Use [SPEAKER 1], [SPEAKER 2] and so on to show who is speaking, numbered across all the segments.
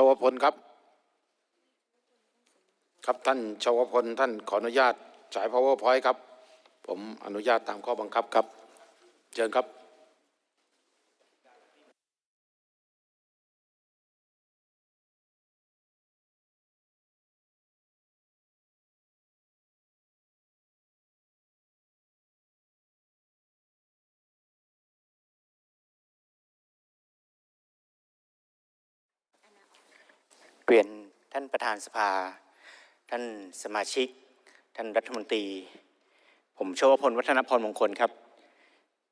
[SPEAKER 1] ชวพลครับ ครับท่านชวพลท่านขออนุญาตฉาย powerpoint ครับ ผมอนุญาตตามข้อบังคับครับ เชิญครับ
[SPEAKER 2] เรียนท่านประธานสภา ท่านสมาชิก ท่านรัฐมนตรี ผมโชวพลวัฒนพรมงคลครับ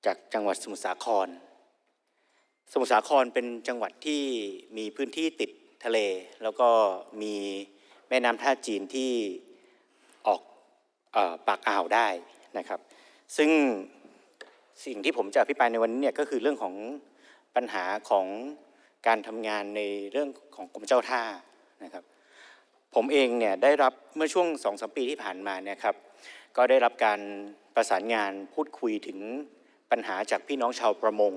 [SPEAKER 2] จากจังหวัดสมุทรสาคร สมุทรสาครเป็นจังหวัดที่มีพื้นที่ติดทะเล แล้วก็มีแม่น้ำท่าจีนที่ออกออปากอ่าวได้นะครับ ซึ่งสิ่งที่ผมจะอภิปรายในวันนี้เนี่ยก็คือเรื่องของปัญหาของ การทำงานในเรื่องของกรมเจ้าท่านะครับผมเองเนี่ยได้รับเมื่อช่วงสองสมปีที่ผ่านมาเนี่ยครับก็ได้รับการประสานงานพูดคุยถึงปัญหาจากพี่น้องชาวประมง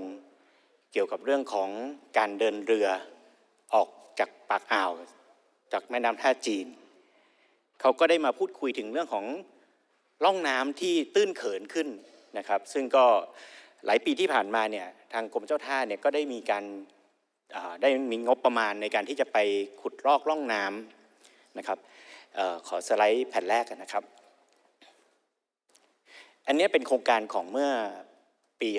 [SPEAKER 2] เกี่ยวกับเรื่องของการเดินเรือออกจากปากอ่าว จากแม่น้ำท่าจีน เขาก็ได้มาพูดคุยถึงเรื่องของร่องน้ำที่ตื้นเขินขึ้นนะครับ ซึ่งก็หลายปีที่ผ่านมาเนี่ยทางกรมเจ้าท่าเนี่ยก็ได้มีการ ได้มีงบประมาณในการที่จะไปขุดลอกร่องน้ำนะครับออขอสไลด์แผ่นแรกนะครับ อันนี้เป็นโครงการของเมื่อปี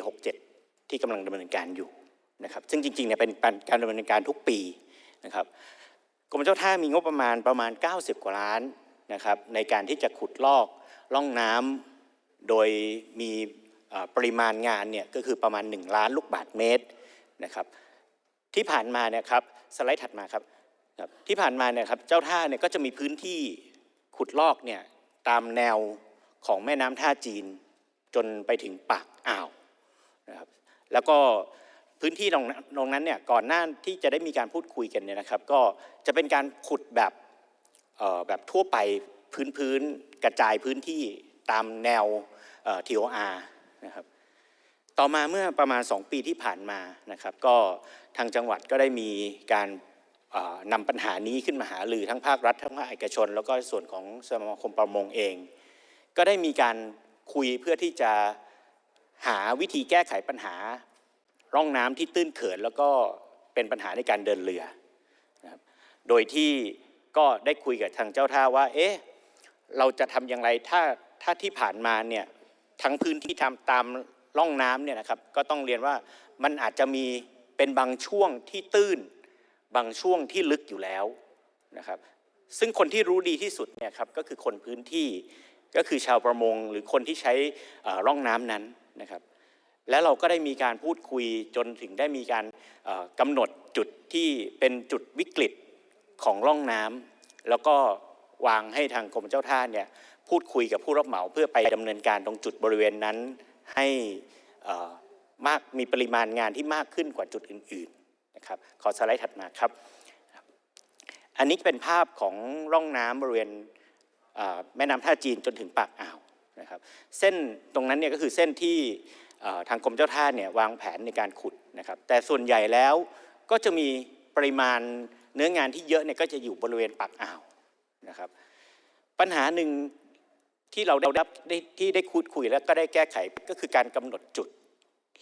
[SPEAKER 2] 67 ที่กำลังดำเนินการอยู่นะครับ ซึ่งจริงๆเนี่ยเป็นการดำเนินการทุกปีนะครับกรมเจ้าท่ามีงบประมาณประมาณ 90 กว่าล้านนะครับในการที่จะขุดลอกล่องน้ำโดยมีปริมาณงานเนี่ยก็คือประมาณ 1 ล้านลูกบาทเมตรนะครับ ที่ผ่านมาเนี่ยครับสไลด์ถัดมาครับที่ผ่านมาเนี่ยครับเจ้าท่าเนี่ยก็จะมีพื้นที่ขุดลอกเนี่ยตามแนวของแม่น้ำท่าจีน จนไปถึงปากอ่าวนะครับแล้วก็พื้นที่ตรงนั้นเนี่ยก่อนหน้าที่จะได้มีการพูดคุยกันเนี่ยนะครับ ก็จะเป็นการขุดแบบแบบทั่วไปพื้นพื้นกระจายพื้นที่ตามแนวเอ่อ TOR นะครับ ต่อมาเมื่อประมาณ 2 ปีที่ผ่านมานะครับ ก็ทางจังหวัดก็ได้มีการนำปัญหานี้ขึ้นมาหารือทั้งภาครัฐทั้งภาคเอกชน แล้วก็ส่วนของสมาคมประมงเอง ก็ได้มีการคุยเพื่อที่จะหาวิธีแก้ไขปัญหาร่องน้ำที่ตื้นเขิน แล้วก็เป็นปัญหาในการเดินเรือนะครับโดยที่ก็ได้คุยกับทางเจ้าท่าว่า เอ๊ะเราจะทำอย่างไรถ้าถ้าที่ผ่านมาเนี่ยทั้งพื้นที่ทำตาม ร่องน้ำเนี่ยนะครับก็ต้องเรียนว่ามันอาจจะมีเป็นบางช่วงที่ตื้น บางช่วงที่ลึกอยู่แล้วนะครับซึ่งคนที่รู้ดีที่สุดเนี่ยครับก็คือคนพื้นที่ก็คือชาวประมงหรือคนที่ใช้ล่อร่องน้ำนั้นนะครับ แล้วเราก็ได้มีการพูดคุยจนถึงได้มีการเอ่อกำหนดจุดที่เป็นจุดวิกฤตของร่องน้ำแล้วก็วางให้ทางกรมเจ้าท่าเนี่ยพูดคุยกับผู้รับเหมาเพื่อไปดำเนินการตรงจุดบริเวณนั้น ให้มากมีปริมาณงานที่มากขึ้นกว่าจุดอื่นๆนะครับขอสไลด์ถัดมาครับ อันนี้เป็นภาพของร่องน้ำบริเวณแม่น้ำท่าจีนจนถึงปากอ่าวนะครับเส้นตรงนั้นเนี่ยก็คือเส้นที่ทางกรมเจ้าท่าเนี่ยวางแผนในการขุดนะครับแต่ส่วนใหญ่แล้วก็จะมีปริมาณเนื้องานที่เยอะเนี่ยก็จะอยู่บริเวณปากอ่าวนะครับปัญหาหนึ่ง ที่เราได้รับได้ที่ได้คุยคุยแล้วก็ได้แก้ไขก็คือการกำหนดจุด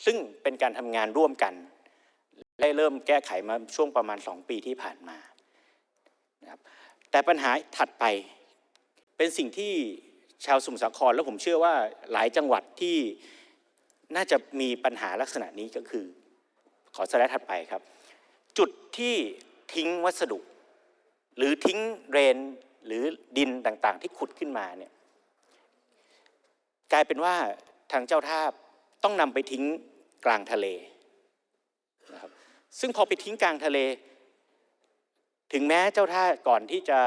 [SPEAKER 2] ซึ่งเป็นการทำงานร่วมกัน ได้เริ่มแก้ไขมาช่วงประมาณ 2 ปีที่ผ่านมานะครับแต่ปัญหาถัดไปเป็นสิ่งที่ชาวสมุทรสาครและผมเชื่อว่าหลายจังหวัดที่น่าจะมีปัญหาลักษณะนี้ก็คือ ขอสไลด์ถัดไปครับ จุดที่ทิ้งวัสดุ หรือทิ้งเรนหรือดินต่างๆ ที่ขุดขึ้นมาเนี่ย กลายเป็นว่าทางเจ้าท่าต้องนำไปทิ้งกลางทะเลนะครับซึ่งพอไปทิ้งกลางทะเล ถึงแม้เจ้าท่าก่อนที่จะ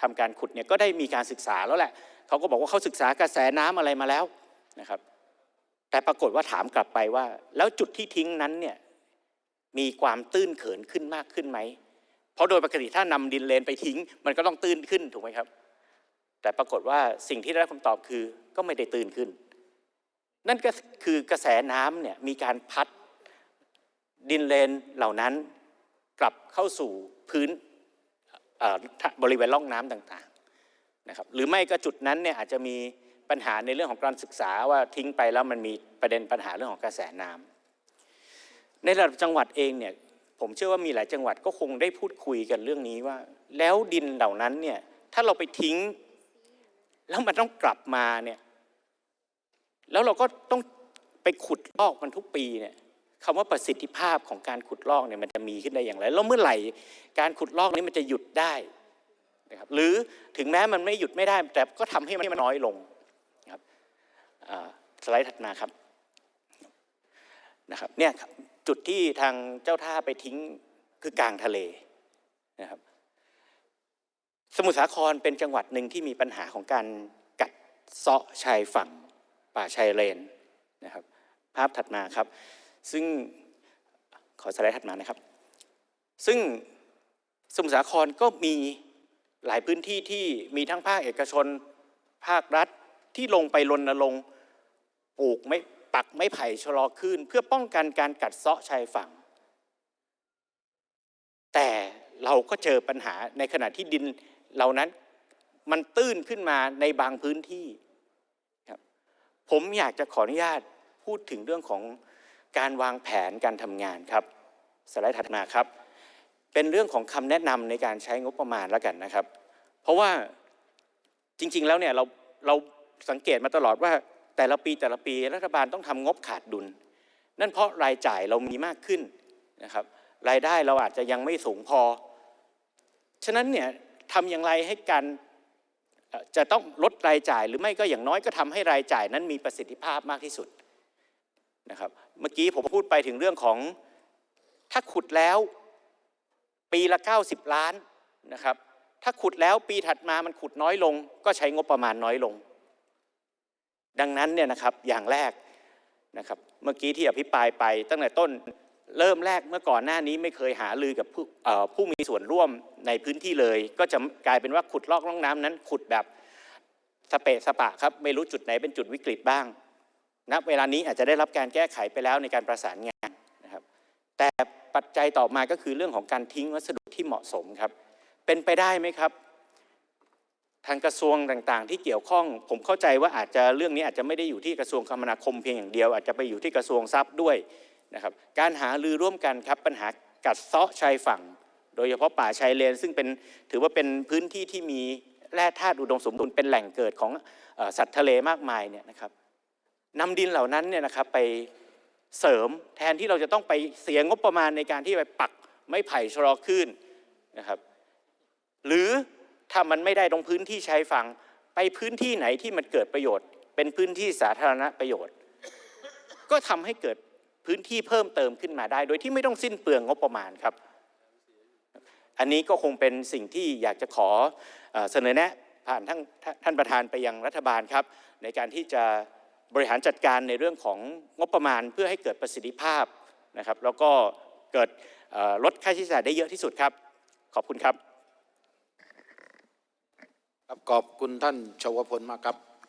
[SPEAKER 2] ทำการขุดเนี่ยก็ได้มีการศึกษาแล้วแหละเขาก็บอกว่าเขาศึกษากระแสน้ำอะไรมาแล้วนะครับ แต่ปรากฏว่าถามกลับไปว่า แล้วจุดที่ทิ้งนั้นเนี่ยมีความตื้นเขินขึ้นมากขึ้นไหมเพราะโดยปกติถ้านำดินเลนไปทิ้ง มันก็ต้องตื้นขึ้นถูกไหมครับ แต่ปรากฏว่าสิ่งที่ได้รับคำตอบคือก็ไม่ได้ตื้นขึ้น นั่นก็คือกระแสน้ำเนี่ยมีการพัดดินเลนเหล่านั้นกลับเข้าสู่พื้นบริเวณร่องน้ำต่างๆนะครับหรือไม่ก็จุดนั้นเนี่ยอาจจะมีปัญหาในเรื่องของการศึกษาว่าทิ้งไปแล้วมันมีประเด็นปัญหาเรื่องของกระแสน้ำในระดับจังหวัดเองเนี่ยผมเชื่อว่ามีหลายจังหวัดก็คงได้พูดคุยกันเรื่องนี้ว่า แล้วดินเหล่านั้นเนี่ยถ้าเราไปทิ้ง แล้วมันต้องกลับมาเนี่ย แล้วเราก็ต้องไปขุดลอกมันทุกปีเนี่ยคำว่าประสิทธิภาพของการขุดลอกเนี่ยมันจะมีขึ้นได้อย่างไร แล้วเมื่อไหร่การขุดลอกนี้มันจะหยุดได้นะครับ หรือถึงแม้มันไม่หยุดไม่ได้ แต่ก็ทำให้มันน้อยลงนะครับสไลด์ถัดมาครับนะครับเนี่ยครับจุดที่ทางเจ้าท่าไปทิ้งคือกลางทะเลนะครับ สมุทรสาครเป็นจังหวัดหนึ่งที่มีปัญหาของการกัดเซาะชายฝั่งป่าชายเลนนะครับ ภาพถัดมาครับ ซึ่งขอสไลด์ถัดมานะครับ ซึ่งสมุทรสาครก็มีหลายพื้นที่ที่มีทั้งภาคเอกชน ภาครัฐที่ลงไปรณรงค์ปลูกไม่ปักไม้ไผ่ชะลอขึ้นเพื่อป้องกันการกัดเซาะชายฝั่ง แต่เราก็เจอปัญหาในขณะที่ดิน เหล่านั้นมันตื้นขึ้นมาในบางพื้นที่ครับผมอยากจะขออนุญาตพูดถึงเรื่องของการวางแผนการทำงานครับสไลด์ถัดมาครับ เป็นเรื่องของคำแนะนำในการใช้งบประมาณแล้วกันนะครับ เพราะว่าจริง ๆ แล้วเนี่ยเราเราสังเกตมาตลอดว่าแต่ละปีแต่ละปีรัฐบาลต้องทำงบขาดดุล นั่นเพราะรายจ่ายเรามีมากขึ้นนะครับ รายได้เราอาจจะยังไม่สูงพอ ฉะนั้นเนี่ย ทำอย่างไรให้การจะต้องลดรายจ่าย หรือไม่ก็อย่างน้อยก็ทำให้รายจ่ายนั้นมีประสิทธิภาพมากที่สุดนะครับเมื่อกี้ผมพูดไปถึงเรื่องของถ้าขุดแล้วปีละ 90 ล้านนะครับถ้าขุดแล้วปีถัดมามันขุดน้อยลง ก็ใช้งบประมาณน้อยลง ดังนั้นเนี่ยนะครับอย่างแรกนะครับเมื่อกี้ที่อภิปรายไปตั้งแต่ต้น เริ่มแรกเมื่อก่อนหน้านี้ไม่เคยหาลือกับผู้ผู้มีส่วนร่วมในพื้นที่เลย ก็จะกลายเป็นว่าขุดลอกล่องน้ำนั้น ขุดแบบสเปะสปะครับไม่รู้จุดไหนเป็นจุดวิกฤตบ้างณเวลานี้อาจจะได้รับการแก้ไขไปแล้วในการประสานงานนะครับ แต่ปัจจัยต่อมาก็คือเรื่องของการทิ้งวัสดุที่เหมาะสมครับ เป็นไปได้ไหมครับ ทางกระทรวงต่างๆ ที่เกี่ยวข้อง ผมเข้าใจว่าอาจจะเรื่องนี้อาจจะไม่ได้อยู่ที่กระทรวงคมนาคมเพียงอย่างเดียว อาจจะไปอยู่ที่กระทรวงทรัพย์ด้วย นะครับการหารือร่วมกันครับปัญหากัดเซาะชายฝั่ง โดยเฉพาะป่าชายเลน ซึ่งเป็นถือว่าเป็นพื้นที่ที่มีแร่ธาตุอุดมสมบูรณ์เป็นแหล่งเกิดของอสัตว์ทะเลมากมายเนี่ยนะครับนำดินเหล่านั้นเนี่ยนะครับไปเสริมแทนที่เราจะต้องไปเสียงบประมาณในการที่ไปปักไม้ไผ่ชะลอขึ้นนะครับ หรือถ้ามันไม่ได้ตรงพื้นที่ชายฝั่งไปพื้นที่ไหนที่มันเกิดประโยชน์ เป็นพื้นที่สาธารณประโยชน์ ก็ทำให้เกิด พื้นที่เพิ่มเติมขึ้นมาได้ โดยที่ไม่ต้องสิ้นเปลืองงบประมาณครับ อันนี้ก็คงเป็นสิ่งที่อยากจะขอเสนอแนะผ่านท่านท่านประธานไปยังรัฐบาลครับ ในการที่จะบริหารจัดการในเรื่องของงบประมาณเพื่อให้เกิดประสิทธิภาพนะครับ แล้วก็เกิดลดค่าใช้จ่ายได้เยอะที่สุดครับ ขอบคุณครับ
[SPEAKER 1] ครับขอบคุณท่านชวพลมากครับ